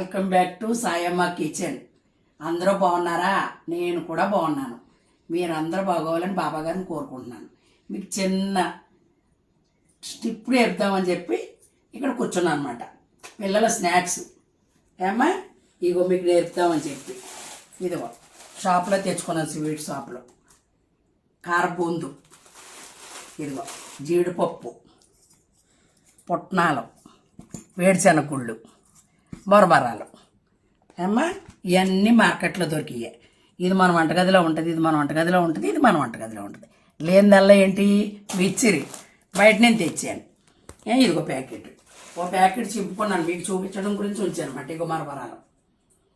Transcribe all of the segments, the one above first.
Welcome back to Sayamma kitchen. అందరూ బాగున్నారా? నేను కూడా బాగున్నాను. మీరందరూ బాగోవాలని బాబా గారిని కోరుకుంటున్నాను. మీకు చిన్న స్టిప్ చెప్తామని చెప్పి ఇక్కడ కూర్చున్నాను అనమాట పిల్లల స్నాక్స్. ఏమ్మా? ఇగో మీకు నేర్పుతామని చెప్పి. ఇదిగో షాప్లో తెచ్చుకున్నాను స్వీట్ షాప్లో. కారబూందు. ఇదిగో జీడిపప్పు. పుట్నాలు. వేడిశనగుళ్ళు బొరబరాలు. ఏమ్మా ఇవన్నీ మార్కెట్లో దొరికాయి ఇది మన వంటగదిలో ఉంటుంది ఇది మన వంటగదిలో ఉంటుంది ఇది మన వంటగదిలో ఉంటుంది. లేనిదల్లా ఏంటి? మిచ్చిరి బయట నేను తెచ్చాను. ఏ ఇదిగో ప్యాకెట్. ఓ ప్యాకెట్ చింపుకున్నాను మీకు చూపించడం గురించి ఉంచాను అనమాట ఇగో మరమరాలు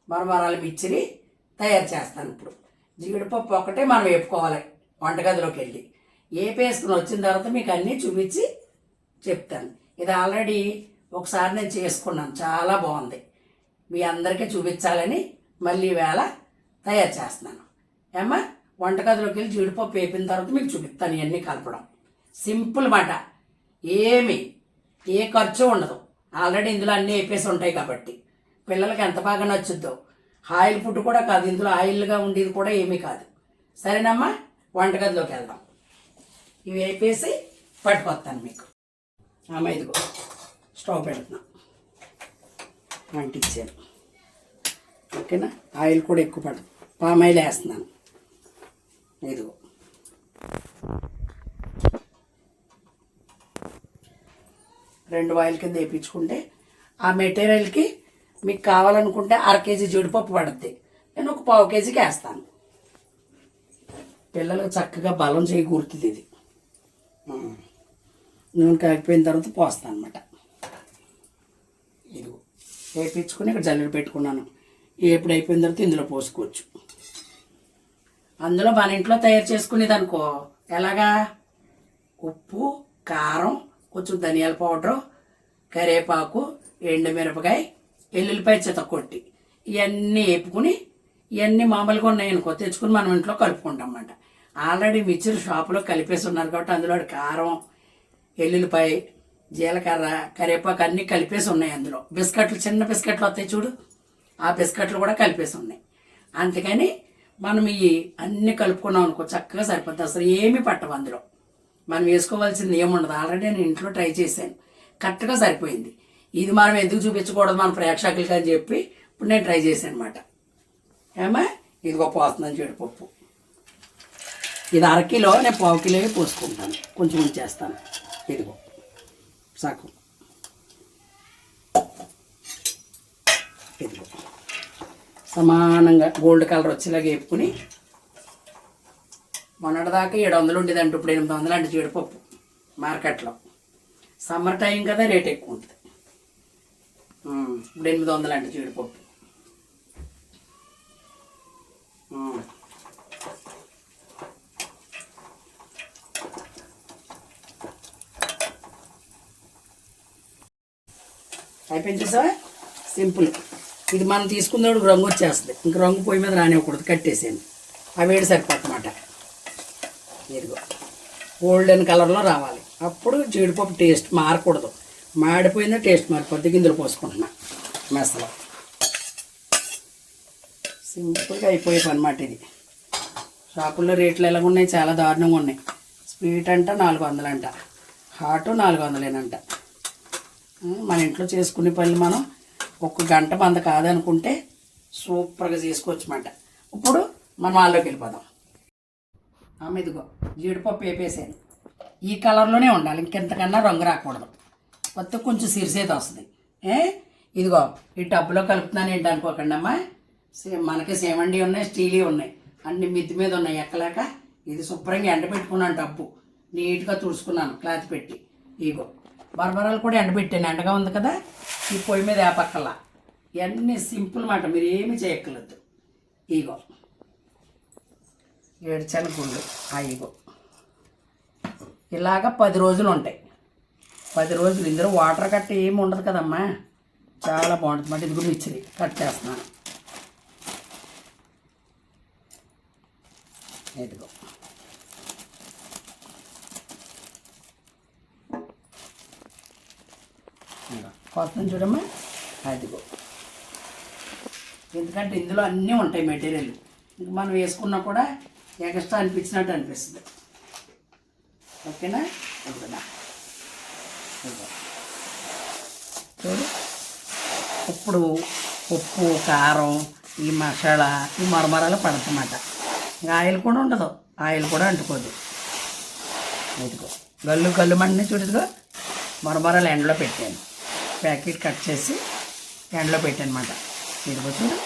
మరమరాలు మిచ్చిరి తయారు చేస్తాను ఇప్పుడు. జీడిపప్పు ఒకటే మనం వేపుకోవాలి వంటగదిలోకి వెళ్ళి. వేపేసుకుని వచ్చిన తర్వాత మీకు అన్నీ చూపించి చెప్తాను. ఇది ఆల్రెడీ ఒకసారి నేను చేసుకున్నాను. చాలా బాగుంది. మీ అందరికీ చూపించాలని మళ్ళీ వేళ తయారు చేస్తున్నాను. ఏమ్మా? వంటగదిలోకి వెళ్ళి జీడిపప్పు వేపిన తర్వాత మీకు చూపిస్తాను ఇవన్నీ కలపడం. సింపుల్ మాట. ఏమి ఏ ఖర్చు ఉండదు. ఆల్రెడీ ఇందులో అన్నీ వేపేసి ఉంటాయి కాబట్టి. పిల్లలకి ఎంత బాగా నచ్చుద్దో. ఆయిల్ ఫుడ్ కూడా కాదు. ఇందులో ఆయిల్గా ఉండేది కూడా ఏమీ కాదు. సరేనమ్మా? వంటగదిలోకి వెళ్దాం. ఇవి వేపేసి పట్టుకొస్తాను మీకు. అమ్మ ఇదిగో. స్టవ్ పెడుతున్నా. అంటించాను ఓకేనా? ఆయిల్ కూడా ఎక్కువ పడదు పామ్ ఆయిల్ వేస్తున్నాను. ఇదిగో. రెండు ఆయిల్ కింద వేయించుకుంటే ఆ మెటీరియల్కి మీకు కావాలనుకుంటే అర కేజీ జీడిపప్పు పడుద్ది. నేను ఒక పావు కేజీకి వేస్తాను. పిల్లలకు చక్కగా బలం చేకూరుతుంది ఇది. నూనె కాగిపోయిన తర్వాత పోస్తాను అనమాట వేపించుకుని ఇక్కడ జల్లెడ పెట్టుకున్నాను. ఎప్పుడు అయిపోయిన తర్వాత ఇందులో పోసుకోవచ్చు. అందులో మన ఇంట్లో తయారు చేసుకునేది అనుకో ఎలాగా? ఉప్పు కారం కొంచెం ధనియాల పౌడరు కరివేపాకు ఎండుమిరపకాయ ఎల్లుల్లిపాయ చితకొట్టి ఇవన్నీ వేపుకుని ఇవన్నీ మామూలుగా ఉన్నాయనుకో తెచ్చుకుని మనం ఇంట్లో కలుపుకుంటాం అన్నమాట. ఆల్రెడీ మిక్చర్ షాపులో కలిపేసి ఉన్నారు కాబట్టి అందులో కారం ఎల్లుల్లిపాయ జీలకర్ర కరివేపాకు అన్నీ కలిపేసి ఉన్నాయి అందులో. బిస్కెట్లు చిన్న బిస్కెట్లు వస్తాయి చూడు. ఆ బిస్కెట్లు కూడా కలిపేసి ఉన్నాయి. అందుకని మనం ఇవి అన్నీ కలుపుకున్నాం అనుకో చక్కగా సరిపోతుంది అసలు ఏమీ పట్టవు అందులో. మనం వేసుకోవాల్సింది ఏముండదు ఆల్రెడీ నేను ఇంట్లో ట్రై చేశాను. కరెక్ట్గా సరిపోయింది. ఇది మనం ఎందుకు చూపించకూడదు మన ప్రేక్షకులకి అని చెప్పి ఇప్పుడు నేను ట్రై చేశాను అనమాట ఏమా ఇదిగో పోస్తున్నాను జీడిపప్పు ఇది అరకిలో నేను పావు కిలో పోసుకుంటాను. కొంచెం ఉంచేస్తాను. ఇదిగో. సాకు ఇదిగో సమానంగా గోల్డ్ కలర్ వచ్చేలాగా వేపుకుని మొన్నటిదాకా ఏడు వందలు ఉండేదంటే ఇప్పుడు ఎనిమిది వందలు అంటే జీడిపప్పు మార్కెట్లో. సమ్మర్ టైం కదా రేట్ ఎక్కువ ఉంటుంది ఇప్పుడు ఎనిమిది వందలు అంటే జీడిపప్పు. అయిపోయింది చూసావా సింపుల్. ఇది మనం తీసుకున్నప్పుడు రంగు వచ్చేస్తుంది. ఇంక రంగు పొయ్యి మీద రానివ్వకూడదు కట్టేసేయండి. ఆ వేడి సరిపోతుందన్నమాట ఇదిగో గోల్డెన్ కలర్లో రావాలి. అప్పుడు జీడిపప్పు టేస్ట్ మారకూడదు. మాడిపోయిందో టేస్ట్ మారిపోద్ది. గింజలు పోసుకుంటున్నా. మెసలో సింపుల్గా అయిపోయే అనమాట ఇది. షాపుల్లో రేట్లు ఎలాగ ఉన్నాయి చాలా దారుణంగా ఉన్నాయి. స్వీట్ అంట నాలుగు వందలంట. హాటు నాలుగు వందలేనంట. మన ఇంట్లో చేసుకునే పనులు మనం ఒక గంట మంద కాదనుకుంటే సూపర్గా చేసుకోవచ్చు అన్నమాట ఇప్పుడు మనం వాళ్ళలోకి వెళ్ళిపోదాం. ఆమె ఇదిగో జీడిపప్పు వేపేసాను. ఈ కలర్లోనే ఉండాలి ఇంకెంతకన్నా రంగు రాకూడదు. కొత్త కొంచెం సిరిసేది వస్తుంది. ఏ? ఇదిగో ఈ టబ్బులో కలుపుతున్నాను ఏంటి అనుకోకండి అమ్మా. మనకి సేవండి ఉన్నాయి స్టీలీ ఉన్నాయి. అన్ని మిద్ది మీద ఉన్నాయి ఎక్కలేక ఇది శుభ్రంగా ఎండబెట్టుకున్నాను డబ్బు నీట్గా తుడుచుకున్నాను క్లాత్ పెట్టి. ఇగో బరబరాలు కూడా ఎండబెట్టాను. ఎండగా ఉంది కదా ఈ పొయ్యి మీద వేపక్కల ఇవన్నీ సింపుల్ మాట మీరు ఏమి చేయక్కర్లేదు. ఇగో ఏడుచని గుళ్ళు. ఇగో. ఇలాగ పది రోజులు ఉంటాయి. పది రోజులు. ఇందులో వాటర్ కట్ట ఏమి ఉండదు కదమ్మా. చాలా బాగుంటుంది. మరి ఇది కూడా ఇచ్చింది కట్ చేస్తున్నాను. ఇదిగో. ఇదిగో. చూడమ్మా. అదిగో ఎందుకంటే ఇందులో అన్నీ ఉంటాయి మెటీరియల్ ఇంక మనం వేసుకున్నా కూడా ఎక్స్ట్రా అనిపించినట్టు అనిపిస్తుంది. ఓకేనా? ఉంటుందా చూడు. ఇప్పుడు ఉప్పు కారం ఈ మసాలా ఈ మరమరాలు పడతన్నమాట ఇంకా ఆయిల్ కూడా ఉండదు. ఆయిల్ కూడా అంటుకోదు. ఇదిగో. గల్లు గల్లు మండి చూడదుగో మరమరాలు ఎండలో పెట్టాను. ప్యాకెట్ కట్ చేసి ఎండలో పెట్టాను అనమాట ఇదిగో చూడు.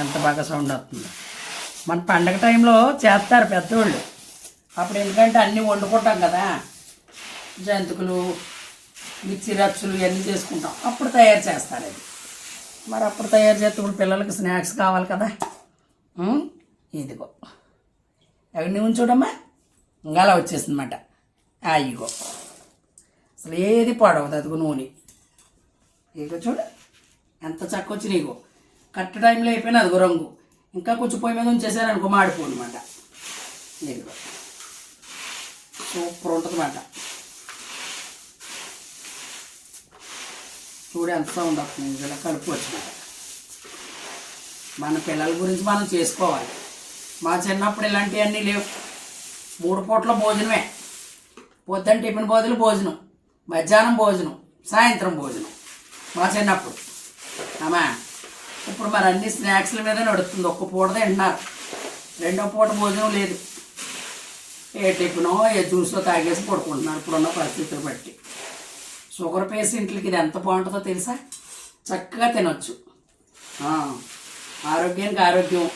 ఎంత బాగా సౌండ్ వస్తుందో. మన పండగ టైంలో చేస్తారు పెద్దోళ్ళు. అప్పుడు ఎందుకంటే అన్నీ వండుకుంటాం కదా. జంతికలు మిర్చి రచ్చులు ఇవన్నీ చేసుకుంటాం. అప్పుడు తయారు చేస్తారు అది. మరి అప్పుడు తయారు చేస్తే ఇప్పుడు పిల్లలకి స్నాక్స్ కావాలి కదా. ఇదిగో. అవి నువ్వు చూడమ్మా. ఇంకా అలా వచ్చేసిందన్నమాట. ఇగో అసలు ఏది పాడవదు అదిగో నూనె. ఇక చూడు ఎంత చక్క వచ్చి నీకు కరెక్ట్ టైంలో అయిపోయినా అదిగో రంగు. ఇంకా కొంచెం పొయ్యి మీద ఉంచేసారు అనుకో మాడిపో అనమాట సూపర్ ఉంటుంది అన్నమాట చూడు ఎంత సౌండ్ వస్తుంది ఇలా కలుపుకోవచ్చు అన్నమాట మన పిల్లల గురించి మనం చేసుకోవాలి. మా చిన్నప్పుడు ఇలాంటివన్నీ లేవు. మూడు పూట్ల భోజనమే. పొద్దున్న టిఫిన్ బదులు భోజనం. మధ్యాహ్నం భోజనం సాయంత్రం భోజనం. మా చిన్నప్పుడు. అమ్మా ఇప్పుడు మరి అన్ని స్నాక్స్ల మీద నడుస్తుంది. ఒక్క పూట తింటున్నారు. రెండో పూట భోజనం లేదు. ఏ టిఫినో ఏ జ్యూసో తాగేసి పడుకుంటున్నారు. ఇప్పుడున్న పరిస్థితులు బట్టి. షుగర్ పేషెంట్లకి ఇది ఎంత బాగుంటుందో తెలుసా? చక్కగా తినొచ్చు. ఆరోగ్యానికి ఆరోగ్యం.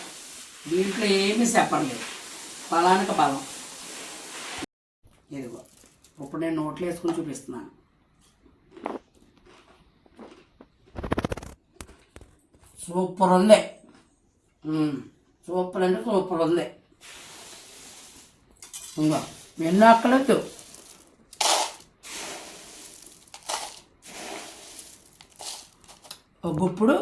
దీంట్లో ఏమీ చెప్పలేదు బలానికి బలం ఇదిగో. ఇప్పుడు నేను నోట్లో వేసుకుని చూపిస్తున్నాను. సూపర్ ఉంది సూపర్ అంటే సూపర్ ఉంది ఇంకా ఎన్నో అక్కలేదు ఒక గుప్పుడు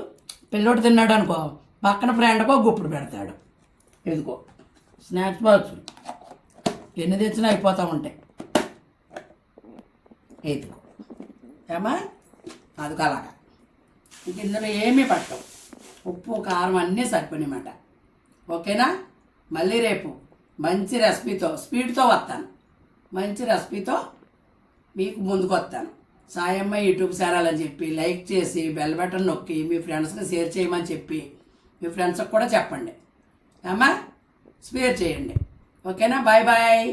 పిల్లోడు తిన్నాడు అనుకో పక్కన ఫ్రెండ్కో ఒక గుప్పుడు పెడతాడు. ఎందుకో స్నాక్స్ బాక్స్. ఎన్ని తెచ్చినా అయిపోతూ ఉంటాయి. ఇదిగో ఏమా అది అలాగా. ఇంక ఇందులో ఏమీ పట్టవు. ఉప్పు కారం అన్నీ సరిపోయినమాట ఓకేనా? మళ్ళీ రేపు మంచి రెసిపీతో స్పీడ్తో వస్తాను. మంచి రెసిపీతో మీకు ముందుకు వస్తాను. సాయమ్మ యూట్యూబ్ ఛానల్ అని చెప్పి లైక్ చేసి బెల్ బటన్ నొక్కి మీ ఫ్రెండ్స్కి షేర్ చేయమని చెప్పి మీ ఫ్రెండ్స్కి కూడా చెప్పండి. అమ్మా షేర్ చేయండి. ఓకేనా? Bye bye.